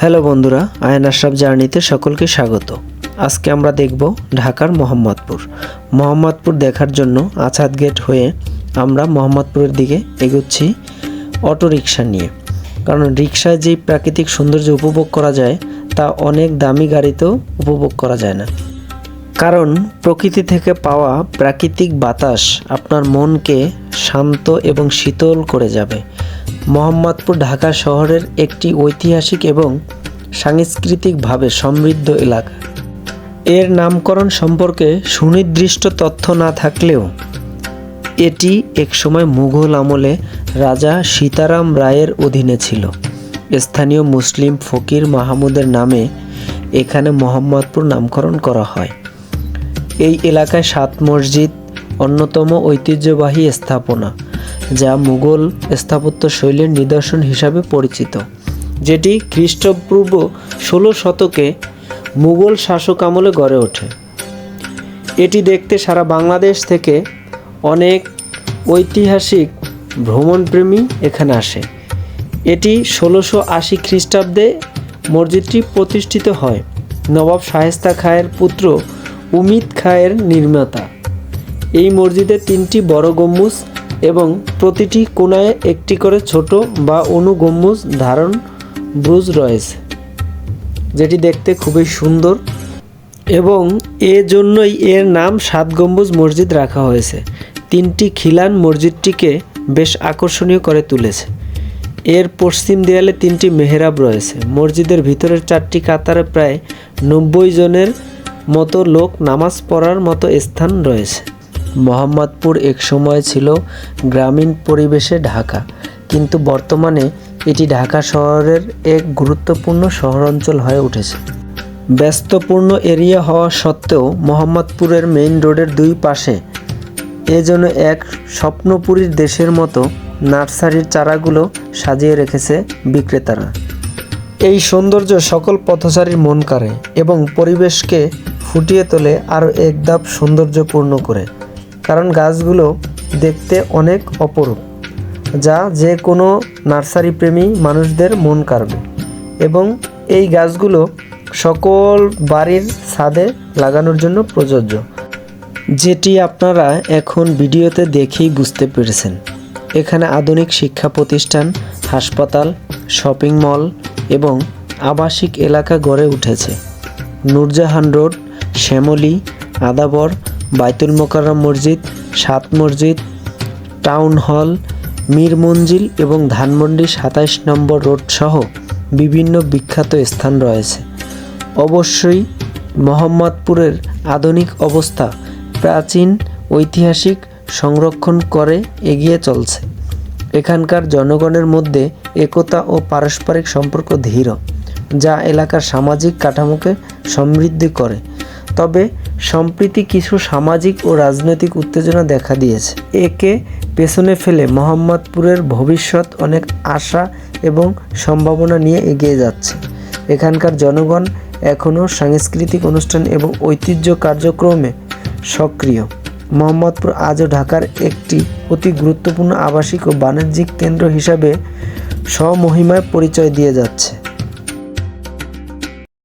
Hello বন্ধুরা ion Ashraf জার্নিতে সকলকে স্বাগত। আজকে আমরা দেখব ঢাকার মোহাম্মদপুর। মোহাম্মদপুর দেখার জন্য আছাদ গেট হয়ে আমরা মোহাম্মদপুরের দিকে এগোচ্ছি অটো রিক্সা নিয়ে। কারণ রিক্সায় যেই প্রাকৃতিক সৌন্দর্য উপভোগ করা যায়, তা অনেক দামি গাড়িতেও উপভোগ করা যায় না। কারণ প্রকৃতি থেকে পাওয়া প্রাকৃতিক বাতাস আপনার মনকে শান্ত এবং শীতল করে যাবে। মোহাম্মদপুর ঢাকা শহরের একটি ঐতিহাসিক এবং সাংস্কৃতিকভাবে সমৃদ্ধ এলাকা। এর নামকরণ সম্পর্কে সুনির্দিষ্ট তথ্য না থাকলেও এটি একসময় মুঘল আমলে রাজা সীতারাম রায়ের অধীনে ছিল। স্থানীয় মুসলিম ফকির মাহমুদের নামে এখানে মোহাম্মদপুর নামকরণ করা হয়। এই এলাকায় সাত মসজিদ, অন্যতম ঐতিহ্যবাহী স্থাপনা যা মুঘল স্থাপত্য শৈলীর নিদর্শন হিসাবে পরিচিত, যেটি খ্রিস্টপূর্ব ষোলো শতকে মুঘল শাসক আমলে গড়ে ওঠে। এটি দেখতে সারা বাংলাদেশ থেকে অনেক ঐতিহাসিক ভ্রমণপ্রেমী এখানে আসে। এটি ষোলোশো আশি খ্রিস্টাব্দে মসজিদটি প্রতিষ্ঠিত হয় নবাব শায়েস্তা খায়ের পুত্র উমিদ খায়ের নির্মাতা। এই মসজিদে তিনটি বড় গম্বুজ এবং প্রতিটি কোণায় একটি করে ছোট বা অনুগম্বুজ ধারণ ব্রুজ রয়েছে, যেটি দেখতে খুবই সুন্দর এবং এর জন্যই এর নাম সাত গম্বুজ মসজিদ রাখা হয়েছে। তিনটি খিলান মসজিদটিকে বেশ আকর্ষণীয় করে তুলেছে। এর পশ্চিম দেয়ালে তিনটি মেহরাব রয়েছে। মসজিদের ভিতরের চারটি কাতারে প্রায় নব্বই জনের মতো লোক নামাজ পড়ার মতো স্থান রয়েছে। মোহাম্মদপুর এক সময় ছিল গ্রামীণ পরিবেশে ঢাকা। কিন্তু বর্তমানে এটি ঢাকা শহরের এক গুরুত্বপূর্ণ শহরাঞ্চল হয়ে উঠেছে। ব্যস্তপূর্ণ এরিয়া হওয়া সত্ত্বেও মোহাম্মদপুরের মেইন রোডের দুই পাশে এ যেন এক স্বপ্নপুরীর দেশের মতো নার্সারির চারাগুলো সাজিয়ে রেখেছে বিক্রেতারা। এই সৌন্দর্য সকল পথচারীর মন কাড়ে এবং পরিবেশকে ফুটিয়ে তোলে আরও এক ধাপ সৌন্দর্যপূর্ণ করে। কারণ গাছগুলো দেখতে অনেক অপরূপ, যা যে কোনো নার্সারি প্রেমী মানুষদের মন কাড়বে। এবং এই গাছগুলো সকল বাড়ির ছাদে লাগানোর জন্য প্রযোজ্য। যেটি আপনারা এখন ভিডিওতে দেখেই বুঝতে পেরেছেন। এখানে আধুনিক শিক্ষা প্রতিষ্ঠান, হাসপাতাল, শপিং মল এবং আবাসিক এলাকা গড়ে উঠেছে। নূরজাহান রোড, শ্যামলী, আদাবর বাইতুল মোকাররম মসজিদ, সাত মসজিদ, টাউন হল, মীর মঞ্জিল এবং ধানমন্ডি সাতাইশ নম্বর রোড সহ বিভিন্ন বিখ্যাত স্থান রয়েছে। অবশ্যই মোহাম্মদপুরের আধুনিক অবস্থা প্রাচীন, ঐতিহাসিক, সংরক্ষণ করে এগিয়ে চলছে। এখানকার জনগণের মধ্যে একতা ও পারস্পরিক সম্পর্ক ধীর, যা এলাকার সামাজিক কাঠামোকে সমৃদ্ধি করে। তবে সম্প্রতি কিছু সামাজিক ও রাজনৈতিক উত্তেজনা দেখা দিয়েছে। একে পেছনে ফেলে মোহাম্মদপুরের ভবিষ্যৎ অনেক আশা এবং সম্ভাবনা নিয়ে এগিয়ে যাচ্ছে। এখানকার জনগণ এখনও সাংস্কৃতিক অনুষ্ঠান এবং ঐতিহ্য কার্যক্রমে সক্রিয়। মোহাম্মদপুর আজও ঢাকার একটি অতি গুরুত্বপূর্ণ আবাসিক ও বাণিজ্যিক কেন্দ্র হিসাবে স্বমহিমায় পরিচয় দিয়ে যাচ্ছে।